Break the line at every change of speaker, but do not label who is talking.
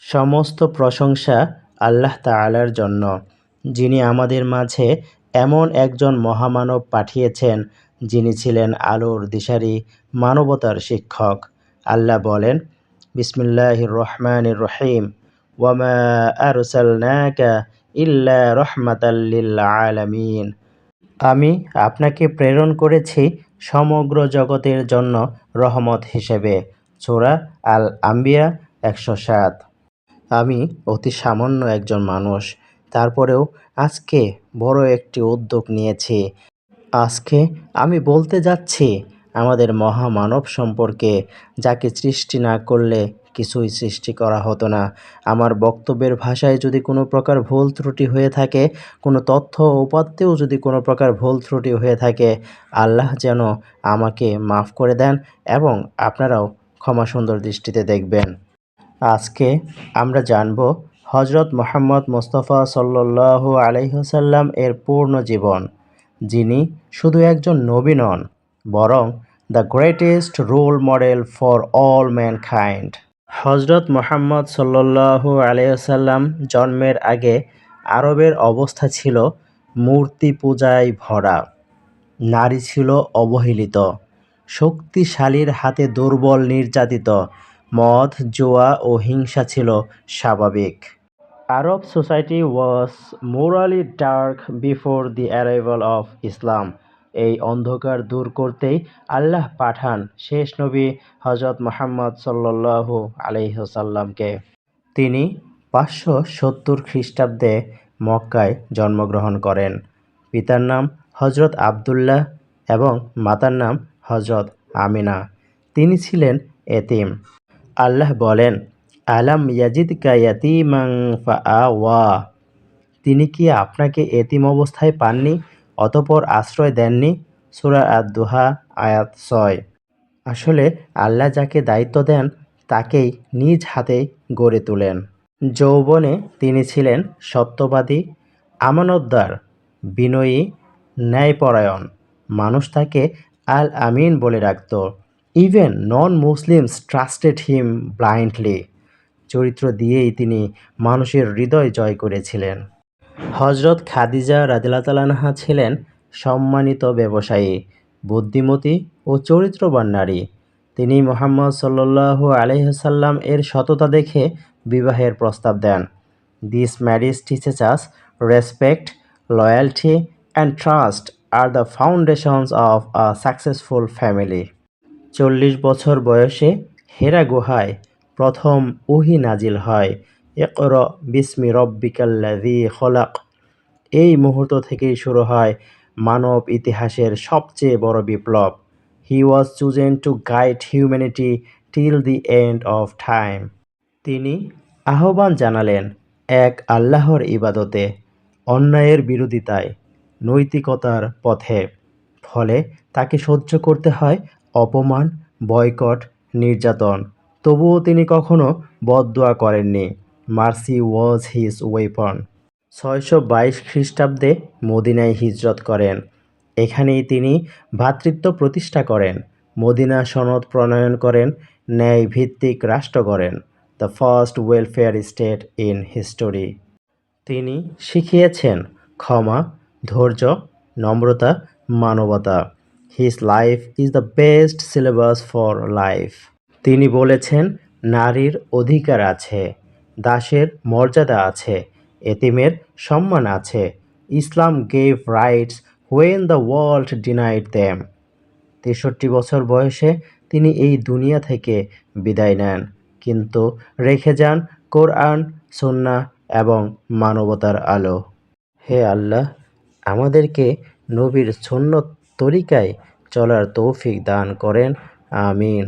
সমস্ত প্রশংসা আল্লাহ তাআলার জন্য, যিনি আমাদের মাঝে এমন একজন মহামানব পাঠিয়েছেন, যিনি ছিলেন আলোর দিশারি মানবতার শিক্ষক। আল্লাহ বলেন, বিসমিল্লাহির রহমান রহিম। ওয়ামা আরসালনাকা ইল্লা রহমাতাল লিল আলামিন। আমি আপনাকে প্রেরণ করেছি সমগ্র জগতের জন্য রহমত হিসেবে। সূরা আল আম্বিয়া একশো সাত। আমি অতি সামান্য একজন মানুষ। তারপরেও আজকে বড় একটি উদ্যোগ নিয়েছি। আজকে আমি বলতে যাচ্ছি আমাদের মহামানব সম্পর্কে। যাকে সৃষ্টি না করলে কিছুই সৃষ্টি করা হতো না। আমার বক্তব্যের ভাষায় যদি কোনো প্রকার ভুল ত্রুটি হয়ে থাকে, কোনো তথ্য উপাত্তেও যদি কোনো প্রকার ভুল ত্রুটি হয়ে থাকে, আল্লাহ যেন আমাকে মাফ করে দেন এবং আপনারাও ক্ষমা সুন্দর দৃষ্টিতে দেখবেন। আজকে আমরা জানব হজরত মোহাম্মদ মোস্তফা সাল্লাল্লাহু আলাইহসাল্লাম এর পূর্ণ জীবন। যিনি শুধু একজন নবী নন, বরং the greatest role model for all man mankind Hazrat Muhammad সাল্লাল্লাহু আলাইসাল্লাম জন্মের আগে আরবের অবস্থা ছিল মূর্তি পূজায় ভরা। নারী ছিল অবহেলিত, শক্তিশালীর হাতে দুর্বল নির্যাতিত মদ, জুয়া ও হিংসা ছিল স্বাভাবিক। Arab society was morally dark before the arrival of Islam. এই অন্ধকার দূর করতেই আল্লাহ পাঠান শেষ নবী হজরত মোহাম্মদ সাল্লাল্লাহু আলহিহসাল্লামকে তিনি পাঁচশো সত্তর খ্রিস্টাব্দে মক্কায় জন্মগ্রহণ করেন। পিতার নাম হজরত আবদুল্লাহ এবং মাতার নাম হজরত আমিনা। তিনি ছিলেন এতিম। আল্লাহ বলেন, আলাম ইয়াজিদকা ইয়াতিমাং ওয়া তিনি কি আপনাকে এতিম অবস্থায় পাননি, অতপর আশ্রয় দেননি? সুরা আদ আয়াত ছয়। আসলে আল্লাহ যাকে দায়িত্ব দেন, তাকেই নিজ হাতে গড়ে তোলেন। যৌবনে তিনি ছিলেন সত্যবাদী, আমানতদার, বিনয়ী, ন্যায়পরায়ণ। মানুষ তাকে আল আমিন বলে রাখত even non Muslims trusted him blindly চরিত্র দিয়েই তিনি মানুষের হৃদয় জয় করেছিলেন। হজরত খাদিজা রাদিলাতালানহা ছিলেন সম্মানিত ব্যবসায়ী, বুদ্ধিমতী ও চরিত্রবান নারী। তিনি মোহাম্মদ সাল্লু আলহ্লাম এর সততা দেখে বিবাহের প্রস্তাব দেন। This marriage teaches us respect loyalty and trust are the foundations of a successful family চল্লিশ বছর বয়সে হেরা গুহায় প্রথম উহি নাজিল হয়। একর বিস্মি রব্বিকাল্লাদি খলাক। এই মুহূর্ত থেকেই শুরু হয় মানব ইতিহাসের সবচেয়ে বড় বিপ্লব। He was chosen to guide humanity till the end of time তিনি আহ্বান জানালেন এক আল্লাহর ইবাদতে অন্যায়ের বিরোধিতায় নৈতিকতার পথে। ফলে তাকে সহ্য করতে হয় অপমান, বয়কট, নির্যাতন। তবুও তিনি কখনো বদদোয়া করেননি। Mercy was his weapon. ছয়শো বাইশ খ্রিস্টাব্দে মদিনায় হিজরত করেন। এখানেই তিনি ভ্রাতৃত্ব প্রতিষ্ঠা করেন। মদিনা সনদ প্রণয়ন করেন ন্যায় ভিত্তিক রাষ্ট্র করেন the first welfare state in history. তিনি শিখিয়েছেন ক্ষমা, ধৈর্য, নম্রতা, মানবতা। His life is the best syllabus for life তিনি বলেছেন, নারীর অধিকার আছে, দাসের মর্যাদা আছে, এতিমের সম্মান আছে। Islam gave rights when the world denied them তেষট্টি বছর বয়সে তিনি এই দুনিয়া থেকে বিদায় নেন, কিন্তু রেখে যান কোরআন সন্না এবং মানবতার আলো। হে আল্লাহ, আমাদেরকে নবীর সন্ন্যত তরিকায় চলার তৌফিক দান করেন আমিন।